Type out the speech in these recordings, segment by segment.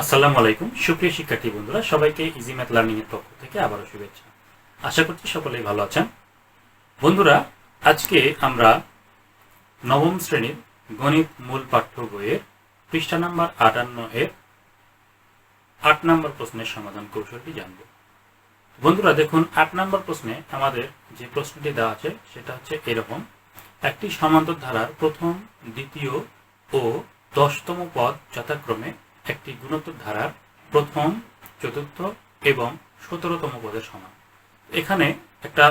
আসসালামু আলাইকুম। সুপ্রিয় শিক্ষার্থী বন্ধুরা, সবাইকে ইজি ম্যাথ লার্নিং এর পক্ষ থেকে আবারও শুভেচ্ছা। আশা করছি সকলেই ভালো আছেন। বন্ধুরা, আজকে আমরা নবম শ্রেণির গণিত মূল পাঠ্য বইয়ের পৃষ্ঠা নাম্বার আটান্ন এর আট নম্বর প্রশ্নের সমাধান কৌশলটি জানব। বন্ধুরা, দেখুন, আট নম্বর প্রশ্নে আমাদের যে প্রশ্নটি দেওয়া আছে, সেটা হচ্ছে এরকম। একটি সমান্তর ধারার প্রথম, দ্বিতীয় ও দশতম পদ যথাক্রমে একটি গুণোত্তর ধারার প্রথম, চতুর্থ এবং সতেরোতম পদের সমান। এখানে একটা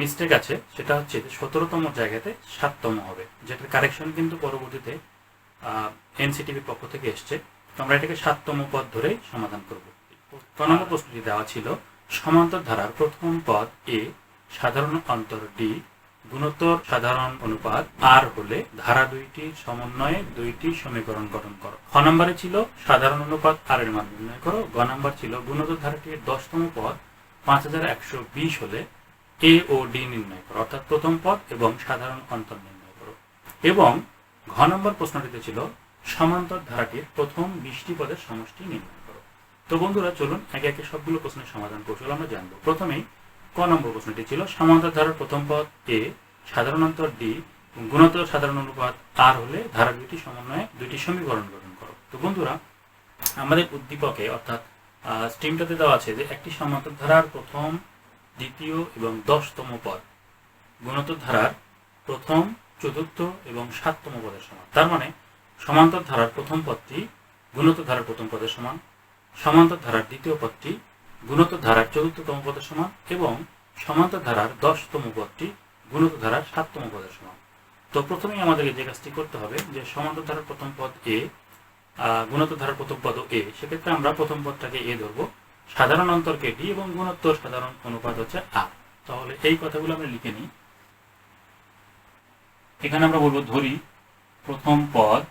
মিস্টেক আছে, সেটা হচ্ছে সতেরোতম জায়গাতে সাততম হবে, যেটার কারেকশন কিন্তু পরবর্তীতে এনসিটিভির পক্ষ থেকে এসছে। তো আমরা এটাকে সাততম পদ ধরেই সমাধান করব। ক নম্বর প্রশ্নটি দেওয়া ছিল, সমান্তর ধারার প্রথম পদ এ সাধারণ অন্তর ডি গুণোত্তর সাধারণ অনুপাত আর হলে ধারা দুইটির সমন্বয়ে দুইটি সমীকরণ গঠন করো। খ নম্বরে ছিল সাধারণ অনুপাত আর এর মান নির্ণয় করো। গ নম্বর ছিল গুণোত্তর ধারাটির দশতম পদ পাঁচ হাজার একশো বিশ হলে এ ও ডি নির্ণয় করো, অর্থাৎ প্রথম পদ এবং সাধারণ অন্তর নির্ণয় করো। এবং ঘ নম্বর প্রশ্নটিতে ছিল সমান্তর ধারাটির প্রথম বিশটি পদের সমষ্টি নির্ণয় করো। তো বন্ধুরা, চলুন একে একে সবগুলো প্রশ্নের সমাধান কৌশল আমরা জানব। প্রথমেই ক নম্বর প্রশ্নটি ছিল, সমান্তর ধারার প্রথম পদ এ সাধারণ অন্তর ডি গুণোত্তর সাধারণ অনুপাত আর হলে ধারা দুইটি সমন্বয়ে দুইটি সমীকরণ গঠন করো। তো বন্ধুরা, আমাদের উদ্দীপকে, অর্থাৎ স্ট্রিমটাতে দেওয়া আছে যে একটি সমান্তর ধারার প্রথম, দ্বিতীয় এবং দশতম পদ গুণোত্তর ধারার প্রথম, চতুর্থ এবং সাততম পদের সমান। তার মানে সমান্তর ধারার প্রথম পদটি গুণোত্তর ধারার প্রথম পদের সমান, সমান্তর ধারার দ্বিতীয় পদটি গুণোত্তর ধারার চতুর্থতম পদের সমান এবং সমান্তর ধারার দশতম পদটি গুণত ধারার সাততম পদের সমান। তো প্রথমেই আমাদেরকে যে কাজটি করতে হবে যে সমান্তর ধারার প্রথম পদ এ গুণোত্তর ধারার প্রথম পদ এ, সেক্ষেত্রে আমরা প্রথম পদটাকে এ ধরবো। সাধারণ অন্তরকে ডি এবং গুণোত্তর সাধারণ অনুপাত হচ্ছে আর। তাহলে এই কথাগুলো আমরা লিখে নিই। এখানে আমরা বলব ধরি প্রথম পদ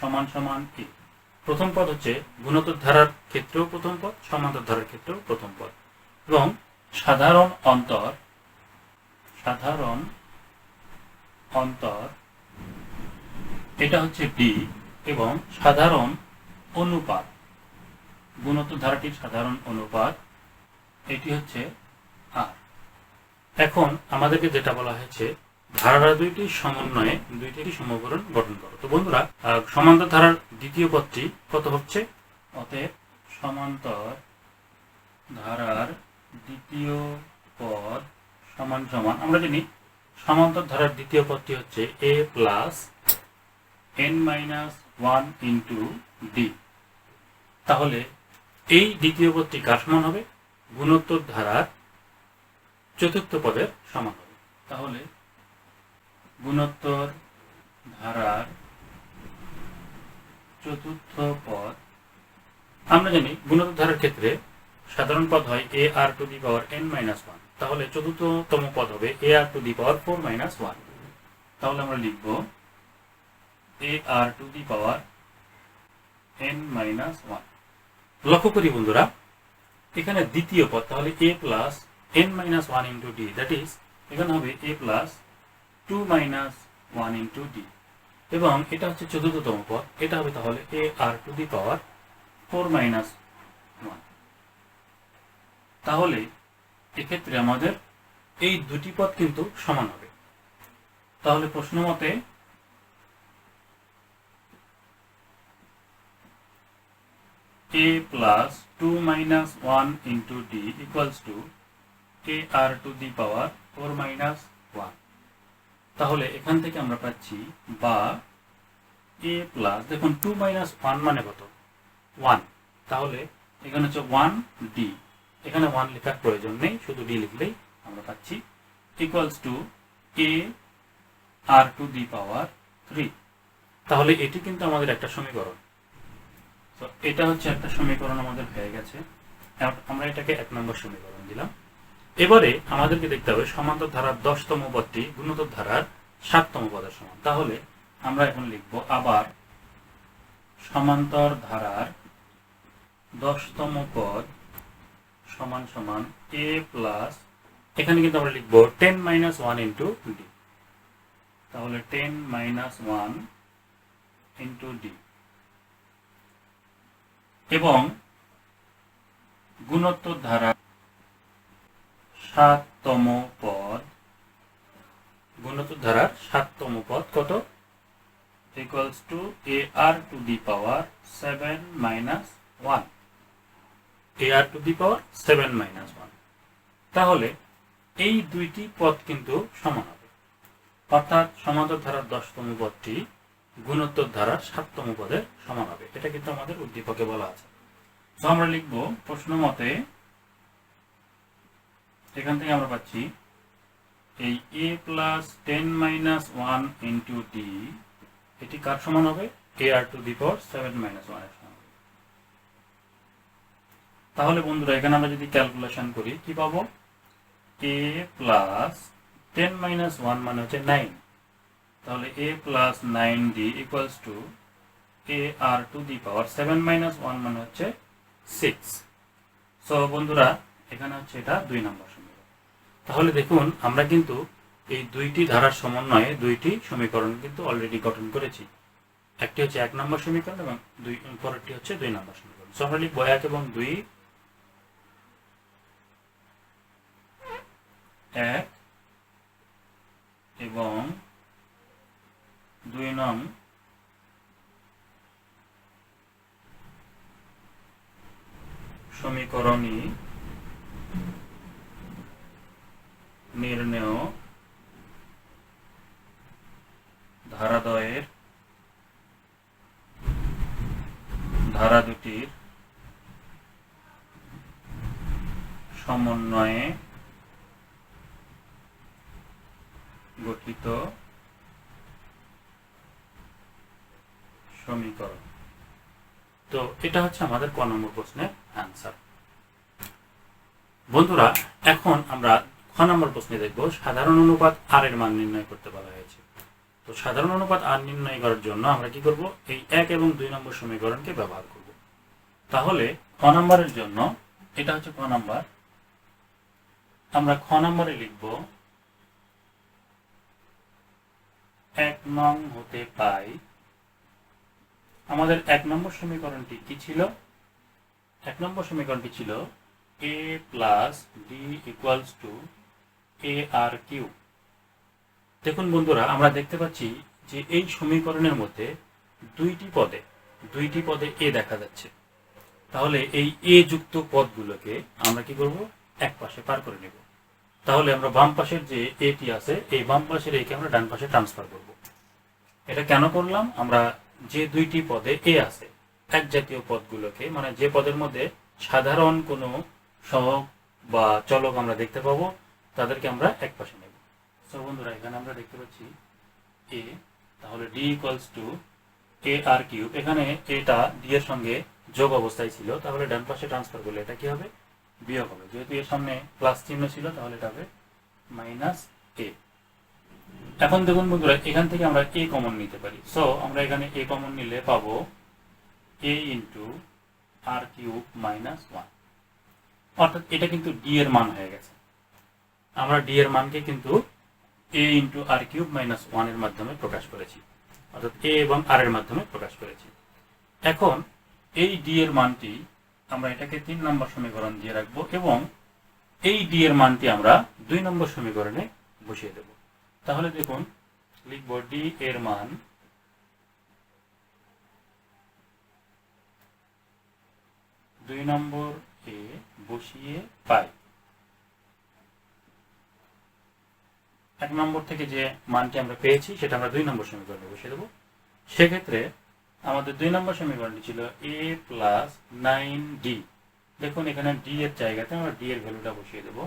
সমান সমান এ। প্রথম পদ হচ্ছে গুণোত্তর ধারার ক্ষেত্রেও প্রথম পদ সমান্তর ধারার ক্ষেত্রেও প্রথম পদ। এবং সাধারণ অন্তর সাধারণ অন্তর, এটা হচ্ছে ডি এবং সাধারণ অনুপাত। গুণোত্তর ধারাটির সাধারণ অনুপাত, এটি হচ্ছে আর এখন আমাদেরকে যেটা বলা হয়েছে ধারা দুইটি সমন্বয়ে দুইটি সমীকরণ গঠন করো। তো বন্ধুরা সমান্তর ধারার দ্বিতীয় পদটি কত হচ্ছে? অতএব সমান্তর ধারার দ্বিতীয় পদ সমান সমান, আমরা জানি সমান্তর ধারার দ্বিতীয় পদটি হচ্ছে A plus N minus one into D তাহলে এই দ্বিতীয় পদটি কার সমান হবে? গুণোত্তর ধারার চতুর্থ পদের সমান হবে। তাহলে গুণোত্তর ধারার চতুর্থ পদ। আমরা জানি গুণোত্তর ধারার ক্ষেত্রে সাধারণ পদ হয় A R to the power N minus one. তাহলে চতুর্থতম পদ হবে A R to the power four minus one. তাহলে আমরা লিখব A R to the power N minus one. লক্ষ্য করি বন্ধুরা, এখানে দ্বিতীয় পদ, তাহলে A plus N minus one into D, that is এখানে হবে A plus two minus one into D এবং এটা হচ্ছে চতুর্থতম পদ। এটা হবে তাহলে A R to the power four minus one তাহলে এক্ষেত্রে আমাদের এই দুটি পদ কিন্তু সমান হবে। তাহলে প্রশ্ন মতে a plus 2 minus 1 into d equals to a r to the power 4 minus 1 তাহলে এখান থেকে আমরা পাচ্ছি বা এ প্লাস দেখুন টু মাইনাস ওয়ান মানে কত? ওয়ান তাহলে এখানে হচ্ছে ওয়ান ডি এখানে ওয়ান লেখার প্রয়োজন নেই, শুধু ডি লিখলেই আমরা পাচ্ছি equals to a R to the power three তাহলে এটি কিন্তু আমাদের একটা সমীকরণ। তো এটা হচ্ছে একটা সমীকরণ আমাদের হয়ে গেছে। আমরা এটাকে এক নম্বর সমীকরণ দিলাম। এবারে আমাদেরকে দেখতে হবে সমান্তর ধারার দশতম পদটি গুণোত্তর ধারার সাততম পদের সমান। তাহলে আমরা এখন লিখব আবার সমান্তর ধারার দশতম পদ সমান সমান এ প্লাস এখানে কিন্তু আমরা লিখব ten minus one into D তাহলে ten minus one into D এবং গুণোত্তর ধারা সাততম পদ গুণোত্তর ধারার সাততম পদ কত? Equals to A R to the power seven minus one A R to the power seven minus one তাহলে এই দুইটি পদ কিন্তু সমান হবে। অর্থাৎ সমান্তর ধারার দশতম পদটি গুণোত্তর ধারার সাততম পদের সমান হবে। এটা কিন্তু আমাদের উদ্দীপকে বলা আছে। আমরা লিখব প্রশ্ন মতে, এখান থেকে আমরা পাচ্ছি এই A plus ten minus one into D এটি কার সমান হবে? A R to the power seven minus ওয়ানের সমান তাহলে বন্ধুরা, এখানে আমরা যদি ক্যালকুলেশন করি, কি পাবো? A plus ten minus one মানে হচ্ছে নাইন তাহলে A plus nine D equals to A R to the power seven minus one মানে হচ্ছে সিক্স সো বন্ধুরা, এখানে হচ্ছে এটা দুই নম্বর তাহলে দেখুন, আমরা কিন্তু এই দুইটি ধারার সমন্বয়ে দুইটি সমীকরণ কিন্তু অলরেডি গঠন করেছি। একটি হচ্ছে এক নম্বর সমীকরণ এবং দুই, পরেরটি হচ্ছে দুই নম্বর সমীকরণ। আমরা লিখব এক এবং দুই। এক এবং দুই নং সমীকরণই নির্ণেয় ধারাদয়ের ধারা দুটির সমন্বয়ে গঠিত সমীকরণ। তো এটা হচ্ছে আমাদের ক নম্বর প্রশ্নের অ্যান্সার বন্ধুরা, এখন আমরা খ নম্বর প্রশ্নে দেখব, সাধারণ অনুপাত আর এর মান নির্ণয় করতে বলা হয়েছে। তো সাধারণ অনুপাত আর নির্ণয় করার জন্য আমরা কি করব? এই এক এবং দুই নম্বর সমীকরণকে ব্যবহার করব। তাহলে খ নম্বরের জন্য, এটা হচ্ছে খ নম্বর, আমরা খ নম্বরে লিখব, এক নং হতে পাই, আমাদের এক নম্বর সমীকরণটি কি ছিল? এক নম্বর সমীকরণটি ছিল A plus D equals to A R cube দেখুন বন্ধুরা, আমরা দেখতে পাচ্ছি যে এই সমীকরণের মধ্যে দুইটি পদে দুইটি পদে এ দেখা যাচ্ছে। তাহলে এই এ যুক্ত পদগুলোকে আমরা কি করব? এক পাশে পার করে নেব। তাহলে আমরা বাম পাশের যে এটি আছে, এই বাম পাশের একে আমরা ডান পাশে ট্রান্সফার করব। এটা কেন করলাম? আমরা যে দুইটি পদে এ আছে, এক জাতীয় পদগুলোকে মানে যে পদের মধ্যে সাধারণ কোনো সহগ বা চলক আমরা দেখতে পাবো তাদেরকে আমরা এক পাশে নেব। সো বন্ধুরা, এখানে আমরা দেখতে পাচ্ছি এ তাহলে D equals to A R cube এখানে এটা ডি এর সঙ্গে যোগ অবস্থায় ছিল, তাহলে ডান পাশে ট্রান্সফার করলে এটা কি হবে? বিয়োগ হবে। যেহেতু এর সামনে প্লাস চিহ্ন ছিল, তাহলে এটা হবে মাইনাস এ এখন দেখুন বন্ধুরা, এখান থেকে আমরা এ কমন নিতে পারি। সো আমরা এখানে এ কমন নিলে পাবো A into R cube minus one অর্থাৎ এটা কিন্তু ডি এর মান হয়ে গেছে। আমরা ডি এর মানকে কিন্তু A into R cube minus ওয়ানের মাধ্যমে প্রকাশ করেছি। অর্থাৎ এ এবং আর এর মাধ্যমে প্রকাশ করেছি। এখন এই ডি এর মানটি আমরা এটাকে তিন নম্বর সমীকরণ দিয়ে রাখব এবং এই ডি এর মানটি আমরা দুই নম্বর সমীকরণে বসিয়ে দেব। তাহলে দেখুন, লিখব ডি এর মান দুই নম্বর এ বসিয়ে পাই। এক নম্বর থেকে যে মানটি আমরা পেয়েছি, সেটা আমরা দুই নম্বর সমীকরণে বসিয়ে দেবো। সেক্ষেত্রে আমাদের দুই নম্বর সমীকরণটি ছিল এ প্লাস নাইন ডি দেখুন, এখানে ডি এর জায়গাতে আমরা ডি এর ভ্যালুটা বসিয়ে দেবো।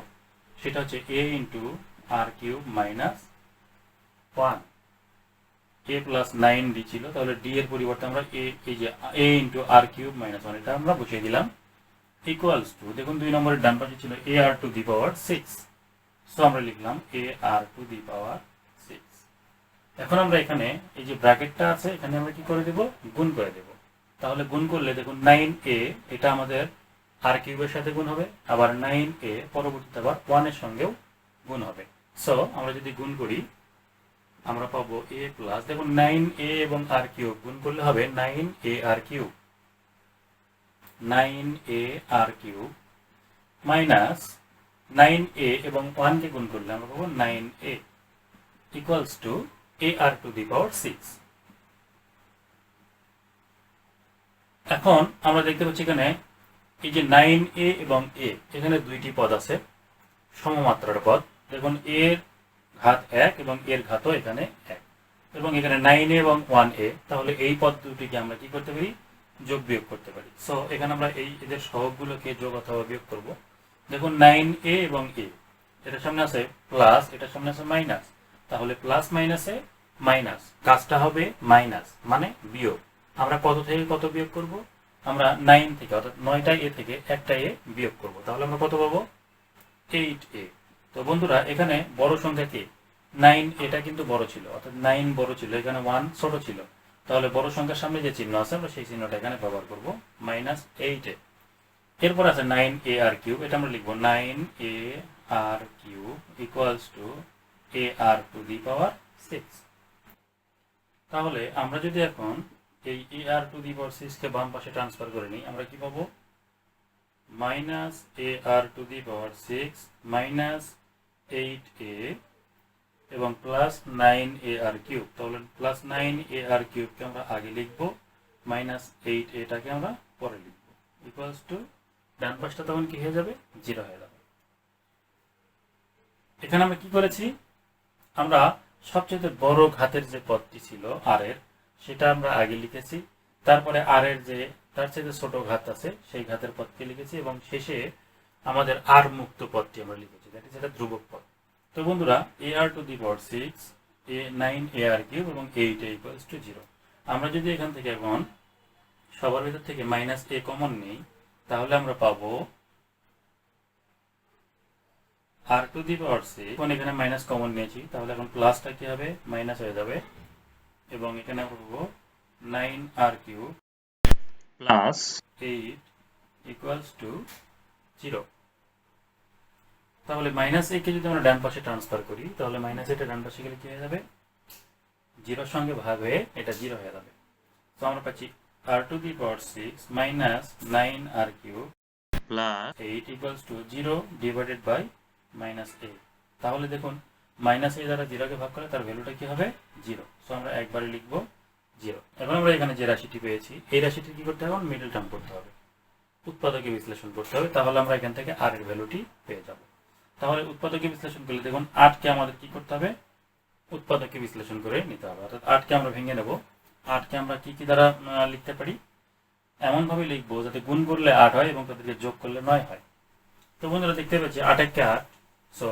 সেটা হচ্ছে A into R cube minus one A plus nine D ছিল, তাহলে ডি এর পরিবর্তে আমরা এ এই যে A into R cube minus one এটা আমরা বসিয়ে দিলাম। ইকুয়ালস টু দেখুন, দুই নম্বরের ডান পাশে ছিল A R to the power six so আমরা লিখলাম এ আর টু দি পাওয়ার সিক্স এখন আমরা এখানে এই যে ব্র্যাকেটটা আছে, এখানে আমরা কি করে দেব? গুণ করে দেব। তাহলে গুণ করলে দেখুন নাইন এ এটা আমাদের আর কিউবের সাথে গুণ হবে, আবার নাইন এ পরবর্তীতে আবার ওয়ানের সঙ্গেও গুণ হবে। সো আমরা যদি গুণ করি, আমরা পাবো এ প্লাস দেখুন নাইন এ এবং আর কিউব গুণ করলে হবে nine A R cube nine A R cube minus nine A এবং ওয়ানকে গুণ করলে আমরা পাবো nine A equals to A R to the power six এখন আমরা দেখতে পাচ্ছি এখানে এই যে নাইন এ এবং এ এখানে দুইটি পদ আছে, সমমাত্রার পদ। দেখুন, এর ঘাত এক এবং এর ঘাতও এখানে এক। এবং এখানে নাইন এ এবং ওয়ান এ তাহলে এই পদ দুটিকে আমরা কি করতে পারি? যোগ বিয়োগ করতে পারি। সো এখানে আমরা এই এদের সহগগুলোকে যোগ অথবা বিয়োগ করব। দেখুন নাইন এ এবং এ এটার সামনে আছে প্লাস এটার সামনে আছে মাইনাস তাহলে প্লাস মাইনাসে মাইনাস কাজটা হবে মাইনাস মানে বিয়োগ। আমরা কত থেকে কত বিয়োগ করব? আমরা নাইন থেকে, অর্থাৎ নয়টা এ থেকে একটা এ বিয়োগ করব। তাহলে আমরা কত পাবো? এইট এ তো বন্ধুরা, এখানে বড় সংখ্যা কে? নাইন এটা কিন্তু বড় ছিল, অর্থাৎ নাইন বড় ছিল, এখানে ওয়ান ছোট ছিল। তাহলে বড় সংখ্যার সামনে যে চিহ্ন আছে, আমরা সেই চিহ্নটা এখানে ব্যবহার করব মাইনাস এইট এ এরপর আছে নাইন এ আর কিউব এটা আমরা লিখব nine A R cube equals to A R to the power six তাহলে আমরা যদি এখন এই এ আর টু দি পাওয়ার সিক্সকে বাম পাশে ট্রান্সফার করে নিই, আমরা কি পাবো? Minus A R to the power six minus eight A এবং plus nine A R cube তাহলে প্লাস নাইন এ আর কিউবকে আমরা আগে লিখব মাইনাস এইট এটাকে আমরা পরে লিখব। ইকুয়ালস টু ডান পাশটা তখন কি হয়ে যাবে? জিরো হয়ে যাবে। এখানে আমরা কি করেছি? আমরা সবচেয়ে বড় ঘাতের যে পদটি ছিল আর এর, সেটা আমরা আগে লিখেছি। তারপরে আর এর যে, তার চেয়ে ছোট ঘাত আছে, সেই ঘাতের পদকে লিখেছি এবং শেষে আমাদের আর মুক্ত পদটি আমরা লিখেছি। দ্যাট ইজ এটা ধ্রুবক পদ। তো বন্ধুরা A R to the power six A nine A R cube এবং এইট ইকুয়ালস টু জিরো আমরা যদি এখান থেকে এখন সবার ভিতর থেকে মাইনাস এ কমন নেই তাহলে আমরা পাবো আর টু দি পাওয়ার সিক্স এখন এখানে মাইনাস কমন নিয়েছি। তাহলে এখন প্লাসটা কি হবে? মাইনাস হয়ে যাবে। এবং এখানে আমরা পাবো nine R cube plus eight equals to zero তাহলে মাইনাস এ কে যদি আমরা ডান পাশে ট্রান্সফার করি, তাহলে মাইনাস এটা ডান পাশে গেলে কি হয়ে যাবে? জিরোর সঙ্গে ভাগ হয়ে এটা জিরো হয়ে যাবে। তো আমরা পাচ্ছি R to the power six minus nine R cube plus eight equals to zero divided by minus A তাহলে দেখুন মাইনাস এ দ্বারা জিরোকে ভাগ করে তার ভ্যালুটা কি হবে? জিরো সো আমরা একবারে লিখব জিরো এখন আমরা এখানে যে রাশিটি পেয়েছি এই রাশিটি কি করতে হবে? মিডল টার্ম করতে হবে। উৎপাদকে বিশ্লেষণ করতে হবে। তাহলে আমরা এখান থেকে আর এর ভ্যালুটি পেয়ে যাব। তাহলে উৎপাদকে বিশ্লেষণ করলে দেখুন আটকে আমাদের কি করতে হবে? উৎপাদকে বিশ্লেষণ করে নিতে হবে। অর্থাৎ আটকে আমরা ভেঙে নেব আটকে আমরা কি কি দ্বারা লিখতে পারি? এমন ভাবে লিখব যাতে গুণ করলে আট হয় এবং তাদেরকে যোগ করলে নয় হয়। তো বন্ধুরা, দেখতে পাচ্ছি আট একটা আট সো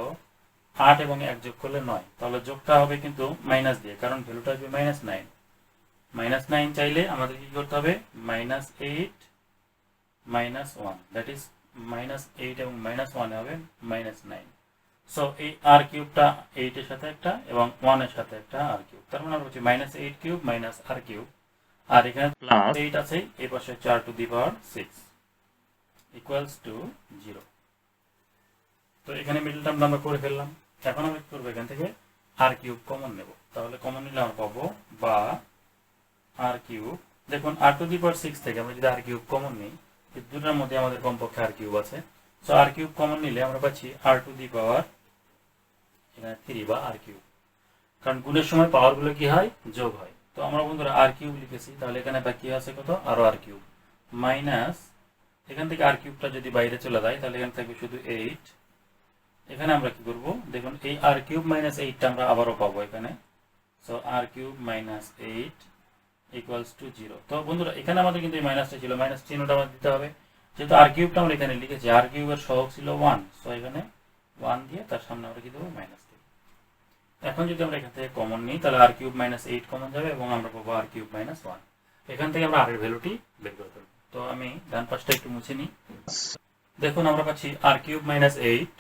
আট এবং এক যোগ করলে নয়। তাহলে যোগটা হবে কিন্তু মাইনাস দিয়ে, কারণ ভ্যালুটা আসবে মাইনাস নাইন মাইনাস নাইন চাইলে আমাদের কি করতে হবে? Minus eight minus one that is minus eight এবং মাইনাস ওয়ান হবে মাইনাস নাইন সো এই আর কিউবটা এইটের সাথে একটা এবং ওয়ানের সাথে একটা আর কিউব তার মানে বলছি minus eight cube minus R cube আর এখানে প্লাস এইট আছে, এই পাশে চার to the power six equals to zero তো এখানে মিডল টার্ম আমরা করে ফেললাম। এখন আমরা কি করব এখান থেকে আর কিউব কমন নেব। তাহলে কমন নিলে আমরা পাবো বা আর কিউব দেখুন আর টু দি পাওয়ার সিক্স থেকে আমরা যদি আর কিউব কমন নিই দুটোর মধ্যে আমাদের কমপক্ষে আর কিউব আছে। সো আর কিউব কমন নিলে আমরা পাচ্ছি আর টু দি পাওয়ার এখানে থ্রি বা আর কিউব কারণ গুণের সময় কি হয়? যোগ হয়। তো আমরা বন্ধুরা আর কিউব লিখেছি, তাহলে এখানে বাকি আছে কত? আরও আর কিউব মাইনাস এখান থেকে আর কিউবটা যদি বাইরে চলে যায়, তাহলে এখানে থাকবে শুধু এইট এখানে আমরা কি করব? দেখুন, এই আর কিউব মাইনাস এইটটা আমরা আবারও পাবো এখানে। So R cube minus eight equals to zero তো বন্ধুরা, এখানে আমাদের কিন্তু এই মাইনাসটা ছিল। মাইনাস চিহ্নটা আমাদের দিতে হবে। যেহেতু আর কিউবটা আমরা এখানে লিখেছি আর কিউবের সহগ ছিল ওয়ান সো এখানে ওয়ান দিয়ে তার সামনে আমরা কি দেবো? মাইনাস এখন যদি আমরা এখান থেকে কমন নিই, তাহলে R cube minus eight common যাবে এবং আমরা পাবো আর কিউব মাইনাস ওয়ান এখান থেকে আমরা আর এর ভ্যালুটি বের করে ফেলব। তো আমি ডান পাশটা একটু মুছে নিই। দেখুন, আমরা পাচ্ছি আর কিউব মাইনাস এইট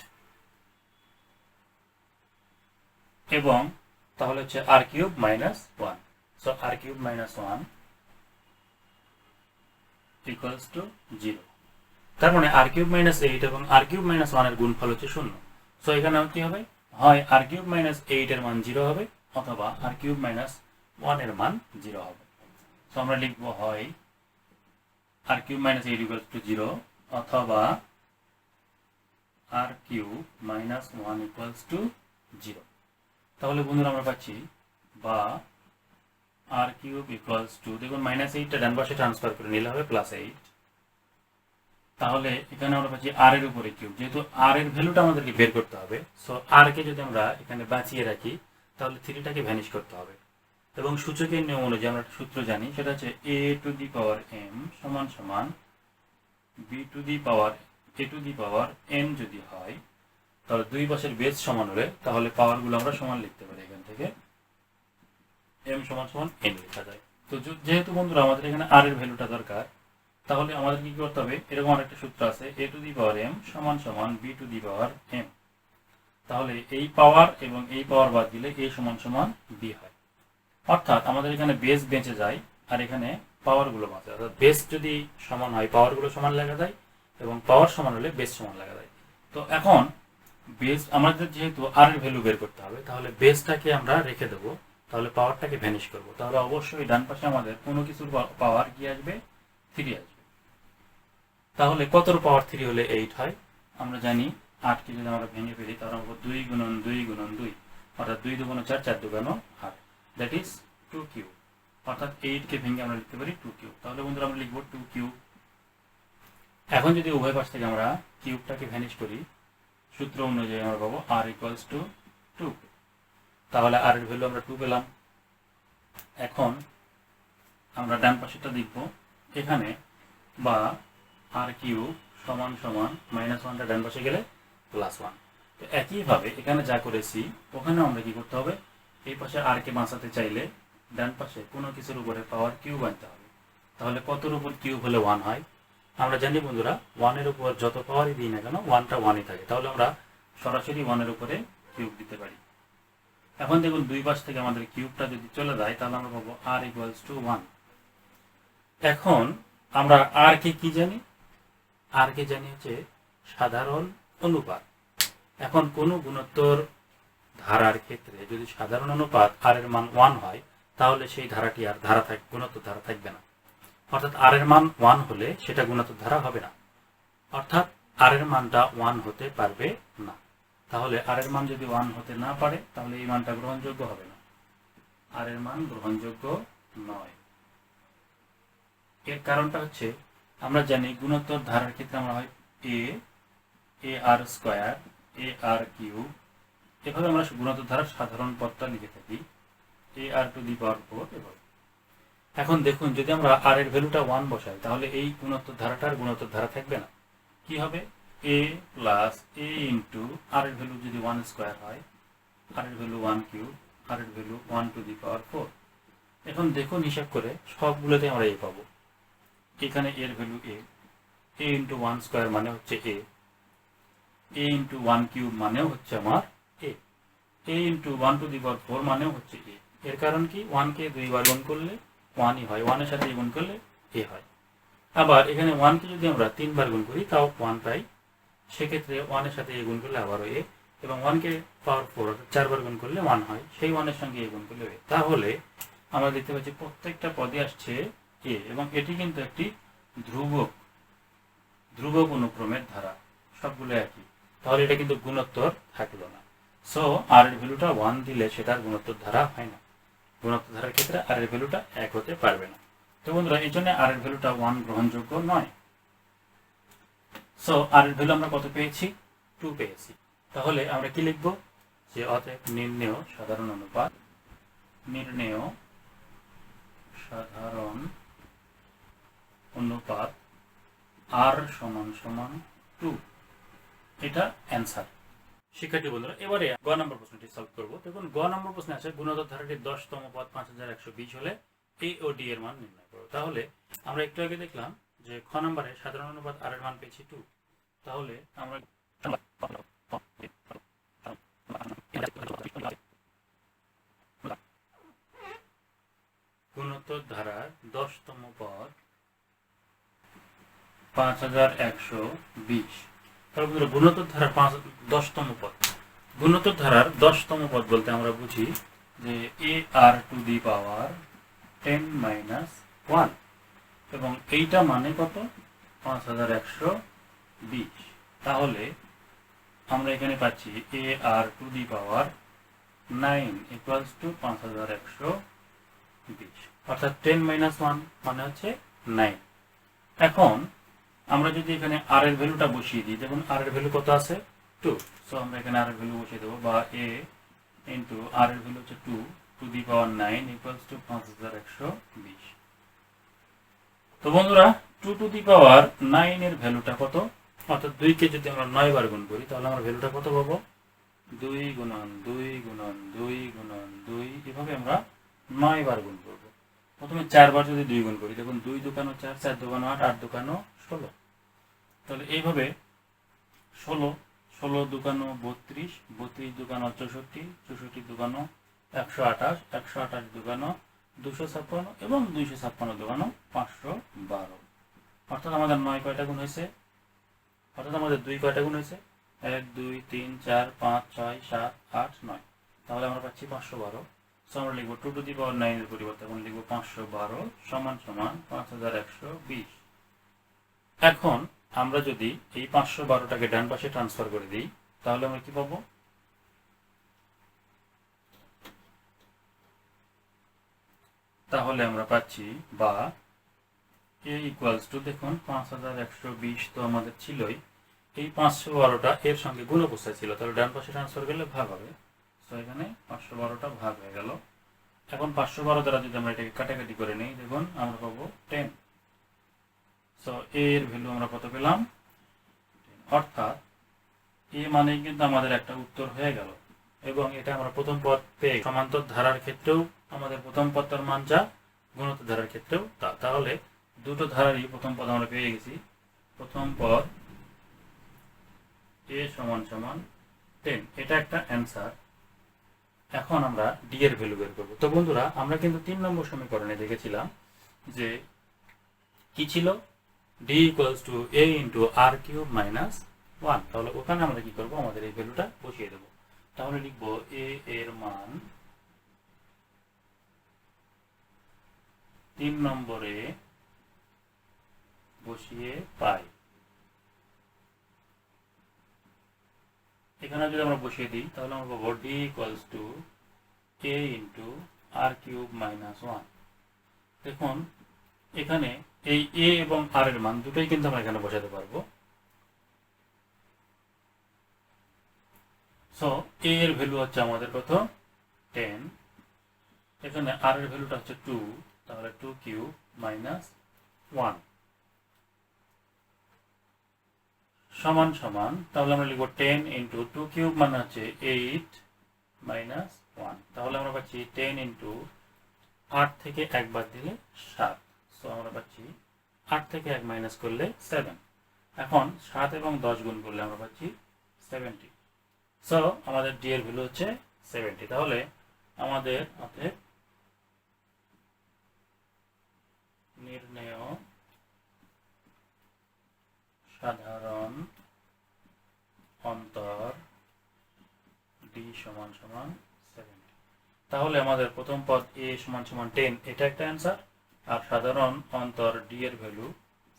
এবং তাহলে হচ্ছে R cube minus one so R cube minus one equals to zero তার মানে আর কিউব মাইনাস এইট এবং আর কিউব মাইনাস ওয়ানের গুণফল হচ্ছে শূন্য। সো এখানে কি হবে? হয় আর কিউব মাইনাস এইট এর মান জিরো হবে, অথবা আর কিউব মাইনাস ওয়ানের মান জিরো হবে। সো আমরা লিখব হয় R cube minus eight equal to zero অথবা R cube minus one equals to zero তাহলে বন্ধুরা, আমরা পাচ্ছি বা আর কিউব ইকুয়ালস টু দেখুন মাইনাস এইটটা ডান পাশে ট্রান্সফার করে নিলে হবে প্লাস এইট তাহলে এখানে আমরা পাচ্ছি আর এর উপরে কিউব। যেহেতু আর এর ভ্যালুটা আমাদেরকে বের করতে হবে সো আর কে যদি আমরা এখানে বাঁচিয়ে রাখি, তাহলে থ্রিটাকে ভ্যানিশ করতে হবে। এবং সূচকের নিয়ম অনুযায়ী আমরা একটা সূত্র জানি, সেটা হচ্ছে এ টু দি পাওয়ার এম সমান সমান B to the power A to the power N যদি হয়, তাহলে দুই পাশের বেস সমান হলে, তাহলে পাওয়ারগুলো আমরা সমান লিখতে পারি এখান থেকে। এম সমান সমান এন লেখা যায়। তো যেহেতু বন্ধুরা, আমাদের এখানে আর এর ভ্যালুটা দরকার তাহলে আমাদের কি করতে হবে? এরকম আরেকটা সূত্র আছে এ টু দি পাওয়ার এম সমান সমান B to the power M তাহলে এই পাওয়ার এবং এই পাওয়ার বাদ দিলে এ সমান সমান বি হয়। অর্থাৎ আমাদের এখানে বেস বেঁচে যায় আর এখানে পাওয়ারগুলো বাঁচে। অর্থাৎ বেস যদি সমান হয় পাওয়ারগুলো সমান লেখা যায় এবং পাওয়ার সমান হলে বেস সমান লেখা যায়। তো এখন বেস আমাদের যেহেতু আর এর ভ্যালু বের করতে হবে, তাহলে বেসটাকে আমরা রেখে দেবো। তাহলে পাওয়ারটাকে ভ্যানিশ করব। তাহলে অবশ্যই ডান পাশে আমাদের কোনো কিছুর পাওয়ার কি আসবে? থ্রি আসবে। তাহলে কতর পাওয়ার থ্রি হলে এইট হয়? আমরা জানি আটকে যদি আমরা ভেঙে ফেলি আমরা বলব দুই গুণন দুই গুণন দুই। অর্থাৎ দুই দুগুণ চার চার দুগুণ আট। দ্যাট ইজ টু কিউ অর্থাৎ এইটকে ভেঙে আমরা লিখতে পারি টু কিউ তাহলে বন্ধুরা আমরা লিখব টু কিউ এখন যদি উভয় পাশ থেকে আমরা কিউবটাকে ভ্যানিশ করি, সূত্র অনুযায়ী আমরা পাবো আর ইকুয়ালস টু টু তাহলে আর এর ভ্যালু আমরা টু পেলাম। এখন আমরা ডান পাশেটা দেখব। এখানে বা আর কিউ সমান সমান মাইনাস ওয়ানটা ডান পাশে গেলে প্লাস ওয়ান তো একইভাবে এখানে যা করেছি ওখানেও আমরা কি করতে হবে? এই পাশে আর কে বাঁচাতে চাইলে ডান পাশে কোনো কিছুর উপরে পাওয়ার কিউব আনতে হবে। তাহলে কতর উপর কিউব হলে ওয়ান হয়? আমরা জানি বন্ধুরা ওয়ানের উপর যত পাওয়ারই দিই না কেন ওয়ানটা ওয়ানই থাকে। তাহলে আমরা সরাসরি ওয়ানের উপরে কিউব দিতে পারি। এখন দেখুন, দুই পাশ থেকে আমাদের কিউবটা যদি চলে যায়, তাহলে আমরা পাবো আর ইকুয়ালস টু ওয়ান এখন আমরা আর কে কি জানি? আর কে জানি হচ্ছে সাধারণ অনুপাত। এখন কোনো গুণোত্তর ধারার ক্ষেত্রে যদি সাধারণ অনুপাত আর এর মান ওয়ান হয়, তাহলে সেই ধারাটি আর ধারা থাক, গুণোত্তর ধারা থাকবে না। অর্থাৎ আর এর মান ওয়ান হলে সেটা গুণোত্তর ধারা হবে না। অর্থাৎ আর এর মানটা ওয়ান হতে পারবে না। তাহলে আর এর মান যদি ওয়ান হতে না পারে, তাহলে এই মানটা গ্রহণযোগ্য হবে না। আর এর মান গ্রহণযোগ্য নয়। এর কারণটা হচ্ছে আমরা জানি গুণোত্তর ধারার ক্ষেত্রে আমরা হয় এ এ আর স্কোয়ার এ আর কিউ এভাবে আমরা গুণোত্তর ধারার সাধারণ পদটা লিখে থাকি। এ আর টু দি পাওয়ার ফোর এভাবে। এখন দেখুন, যদি আমরা আর এর ভ্যালুটা ওয়ান বসাই, তাহলে এই গুণোত্তর ধারাটার গুণোত্তর ধারা থাকবে না। কি হবে? এ প্লাস এ ইন্টু আর এর ভ্যালু যদি ওয়ান স্কোয়ার হয় আর এর ভ্যালু ওয়ান কিউ আর এর value one to the power four এখন দেখুন, হিসাব করে সবগুলোতে আমরা এ পাবো। এখানে এর value A A into one square মানে হচ্ছে A A into one cube মানেও হচ্ছে আমার A A into one to the power four মানেও হচ্ছে এ এর কারণ কি? ওয়ানকে দুইবার গুণ করলে ওয়ানই হয়। ওয়ানের সাথে গুণ করলে এ হয়। আবার এখানে ওয়ানকে যদি আমরা তিনবার গুণ করি, তাও ওয়ান পাই সেক্ষেত্রে ওয়ানের সাথে এ গুণ করলে আবারও এ এবং ওয়ানকে পাওয়ার ফোর চারবার গুণ করলে ওয়ান হয়। সেই ওয়ানের সঙ্গে এ গুণ করলে তাহলে আমরা দেখতে পাচ্ছি প্রত্যেকটা পদে আসছে এ এবং এটি কিন্তু একটি ধ্রুবক ধ্রুবক অনুক্রমের ধারা, সবগুলো একই। তাহলে এটা কিন্তু গুণোত্তর থাকল না। সো আর এর ভ্যালুটা ওয়ান দিলে সেটার গুণোত্তর ধারা হয় না। গুণোত্তর ধারার ক্ষেত্রে আর এর ভ্যালুটা এক হতে পারবে না। তো বন্ধুরা, এই জন্য আর এর ভ্যালুটা ওয়ান গ্রহণযোগ্য নয়। সো আর এর ভ্যালু আমরা কত পেয়েছি? টু পেয়েছি। তাহলে আমরা কি লিখব? যে অতএব নির্ণেয় সাধারণ অনুপাত, নির্ণেয় সাধারণ অনুপাত আর সমান সমান টু এটা অ্যান্সার শিক্ষার্থী বন্ধুরা, এবারে গ নম্বর প্রশ্নটি সলভ করব। দেখুন, গ নম্বর প্রশ্নে আছে গুণোত্তর ধারাটির দশতম পদ পাঁচ হাজার একশো বিশ হলে এ ও ডি এর মান নির্ণয় করো। তাহলে আমরা একটু আগে দেখলাম যে খ নম্বরে সাধারণ অনুপাত আর এর মান পেয়েছি টু তাহলে আমরা গুণোত্তর ধারার দশতম পদ পাঁচ হাজার একশো বিশ। তারপরে গুণোত্তর ধারার পাঁচ, দশতম পদ। গুণোত্তর ধারার দশতম পদ বলতে আমরা বুঝি যে A R to the power ten minus one. এবং এইটা মানে কত? পাঁচ হাজার একশো বিশ। তাহলে আমরা এখানে পাচ্ছি A R to the power nine equals to পাঁচ হাজার একশো বিশ। অর্থাৎ টেন মাইনাস ওয়ান মানে হচ্ছে নাইন। এখন আমরা যদি এখানে আর এর ভ্যালুটা বসিয়ে দিই, দেখুন আর এর ভ্যালু কত আছে? টু সো আমরা এখানে আর এর ভ্যালু বসিয়ে দেবো বা এ ইন্টু আর এর ভ্যালু হচ্ছে two to the power nine equals to পাঁচ হাজার একশো বিশ তো বন্ধুরা two to the power nine এর ভ্যালুটা কত? অর্থাৎ দুইকে যদি আমরা নয় বার গুণ করি, তাহলে আমরা ভ্যালুটা কত পাবো? দুই গুণন দুই গুণন দুই গুণন, দুই। এভাবে আমরা নয় বার গুণ করব। প্রথমে চারবার যদি দুই গুণ করি, দেখুন দুই দোকানো চার চার দোকানো আট আট দোকানো ষোলো। তাহলে এইভাবে ষোলো ষোলো দোকানো বত্রিশ বত্রিশ দোকানো চৌষট্টি চৌষট্টি দোকানো একশো আঠাশ একশো আঠাশ দোকানো দুশো ছাপ্পান্ন এবং দুইশো ছাপ্পান্ন দোকানো পাঁচশো বারো। অর্থাৎ আমাদের নয় কয়টা গুণ হয়েছে? অর্থাৎ আমাদের দুই কয়টা গুণ হয়েছে? এক, দুই, তিন, চার, পাঁচ, ছয়, সাত, আট, নয়। তাহলে আমরা পাচ্ছি পাঁচশো বারো। সো আমরা লিখব টু টু দি পাওয়ার নাইনের পরিবর্তে এখন লিখব পাঁচশো বারো সমান সমান পাঁচ হাজার একশো বিশ। এখন আমরা যদি এই পাঁচশো বারোটাকে ডান পাশে ট্রান্সফার করে দিই, তাহলে আমরা কি পাবো? তাহলে আমরা পাচ্ছি বা এ ইকুয়ালস টু দেখুন, পাঁচ হাজার একশো বিশ তো আমাদের ছিলই। এই পাঁচশো বারোটা এর সঙ্গে গুণ অবস্থায় ছিল, তাহলে ডান পাশে ট্রান্সফার করলে ভাগ হবে। তো এখানে পাঁচশো বারোটা ভাগ হয়ে গেল। এখন পাঁচশো বারো দ্বারা যদি আমরা এটাকে কাটাকাটি করে নিই, দেখুন, আমরা পাবো টেন সো এর ভ্যালু আমরা কত পেলাম? অর্থাৎ, এ মানে কিন্তু আমাদের একটা উত্তর হয়ে গেল। এবং এটা আমরা প্রথম পদ পেয়ে সমান্তর ধারার ক্ষেত্রেও আমাদের প্রথম পদটার মান যা গুণোত্তর ধারার ক্ষেত্রেও তা। তাহলে, দুটো ধারারই প্রথম পদ আমরা পেয়ে গেছি। প্রথম পদ এ সমান সমান টেন এটা একটা অ্যান্সার এখন আমরা ডি এর ভ্যালু বের করব। তো বন্ধুরা, আমরা কিন্তু তিন নম্বর সমীকরণে দেখেছিলাম যে, কি ছিল? D equals to A into R cube minus one তাহলে ওখানে আমরা কি করব? আমাদের এই ভ্যালুটা বসিয়ে দেবো। তাহলে লিখব এ এর মান তিন নম্বরে বসিয়ে পাই। এখানে যদি আমরা বসিয়ে দিই, তাহলে আমরা পাবো D equals to K into R cube minus one দেখুন, এখানে এই এ এবং আর এর মান দুটোই কিন্তু আমরা এখানে বসাতে পারব। সো এ এর ভ্যালু হচ্ছে আমাদের কত? টেন এখানে আর এর ভ্যালুটা হচ্ছে টু তাহলে টু কিউব মাইনাস ওয়ান সমান সমান, তাহলে আমরা লিখব টেন ইন্টু টু কিউব মানে হচ্ছে এইট মাইনাস ওয়ান তাহলে আমরা পাচ্ছি টেন ইন্টু আট থেকে একবার দিলে সাত। সো আমরা পাচ্ছি আট থেকে এক মাইনাস করলে সেভেন এখন সাত এবং দশ গুণ করলে আমরা পাচ্ছি সেভেন্টি সো আমাদের ডি এর ভ্যালু হচ্ছে সেভেন্টি তাহলে আমাদের অতএব নির্ণয় সাধারণ অন্তর ডি সমান সমান সেভেন্টি তাহলে আমাদের প্রথম পদ এ সমান সমান টেন এটা একটা অ্যান্সার আর সাধারণ অন্তর ডি এর ভ্যালু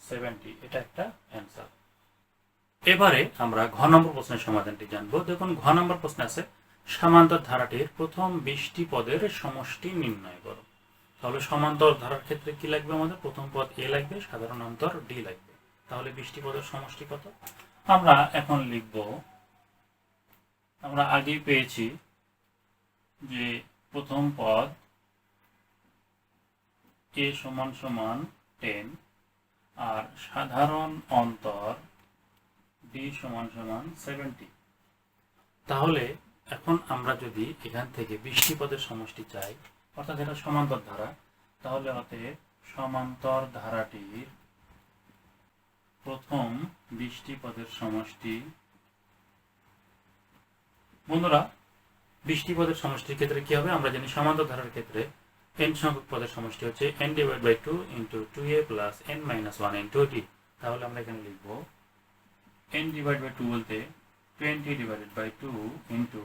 সেভেন্টি এটা একটা অ্যান্সার এবারে আমরা ঘ নম্বর প্রশ্নের সমাধানটি জানব। দেখুন, ঘ নম্বর প্রশ্ন আছে, সমান্তর ধারাটির প্রথম বিশটি পদের সমষ্টি নির্ণয় করো। তাহলে সমান্তর ধারার ক্ষেত্রে কি লাগবে আমাদের? প্রথম পদ এ লাগবে, সাধারণ অন্তর ডি লাগবে। তাহলে বৃষ্টি পদের সমষ্টি কত? আমরা এখন লিখব, আমরা আগেই পেয়েছি যে প্রথম পদ এ সমান সমান টেন। আর সাধারণ অন্তর ডি সমান সমান সেভেন্টি। তাহলে এখন আমরা যদি এখান থেকে বৃষ্টি পদের সমষ্টি চাই, অর্থাৎ এটা সমান্তর ধারা, তাহলে অতএব সমান্তর ধারাটির প্রথম বৃষ্টি পদের সমষ্টি। বন্ধুরা বৃষ্টি পদের সমষ্টির ক্ষেত্রে কি হবে? আমরা জানি সমান্তর ধারার ক্ষেত্রে n সংখ্যক পদের সমষ্টি হচ্ছে n divide by two into two A plus N minus one into D তাহলে আমরা এখানে লিখব, n ডিভাইড বাই টু বলতে twenty divided by two into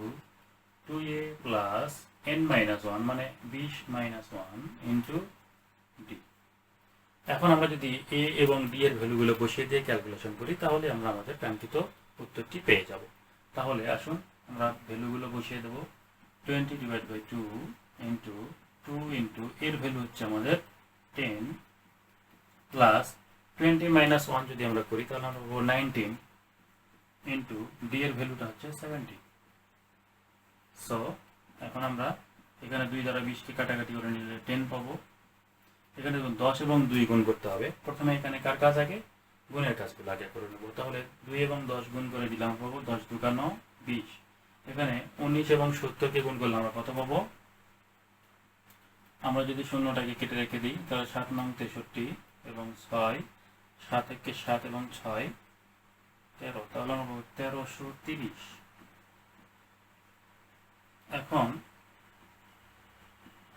two A plus N minus one মানে বিশ মাইনাস ওয়ান ইন্টু ডি এখন আমরা যদি এ এবং ডি এর ভ্যালুগুলো বসিয়ে দিয়ে ক্যালকুলেশন করি, তাহলে আমরা আমাদের কাঙ্ক্ষিত উত্তরটি পেয়ে যাব। তাহলে আসুন আমরা ভ্যালুগুলো বসিয়ে দেবো। Twenty divide by two into two into এর ভ্যালু হচ্ছে আমাদের ten plus twenty minus one যদি আমরা করি, তাহলে আমরা পাবো নাইনটিন ইন্টু ডি এর ভ্যালুটা হচ্ছে সেভেন্টি সো এখন আমরা এখানে দুই দ্বারা বিশকে কাটাকাটি করে নিলে টেন পাবো। এখানে দশ এবং দুই গুণ করতে হবে। প্রথমে এখানে কার কাজ আগে? গুণের কাজগুলো আগে করে নেব। তাহলে দুই এবং দশ গুণ করে দিলাম পাবো দশ দুকানো বিশ। এখানে উনিশ এবং সত্তরকে গুণ করলে আমরা কত পাবো? আমরা যদি শূন্যটাকে কেটে রেখে দিই, তাহলে সাত নং তেষট্টি এবং ছয়, সাত একে সাত এবং ছয়, তেরো, তাহলে আমরা তেরোশো তিরিশ। এখন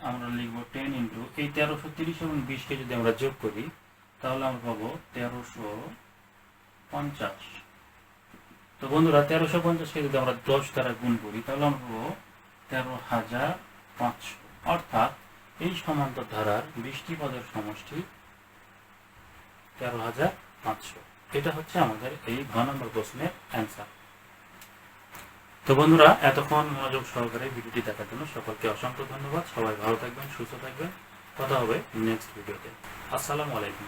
আমরা লিখব টেন ইন্টু, এই তেরোশো তিরিশ এবং বিশকে যদি আমরা যোগ করি, তাহলে আমরা পাবো তেরোশো পঞ্চাশ। তো বন্ধুরা, তেরোশো পঞ্চাশকে যদি আমরা দশ দ্বারা গুণ করি, তাহলে আমরা পাবো তেরো হাজার পাঁচশো। অর্থাৎ এই সমান্তর ধারার বৃষ্টি পদের সমষ্টি তেরো হাজার পাঁচশো। এটা হচ্ছে আমাদের এই ঘ নম্বর প্রশ্নের অ্যান্সার তো বন্ধুরা, এতক্ষণ মনোযোগ সহকারে ভিডিওটি দেখার জন্য সকলকে অসংখ্য ধন্যবাদ। সবাই ভালো থাকবেন, সুস্থ থাকবেন। কথা হবে নেক্সট ভিডিওতে আসসালামু আলাইকুম।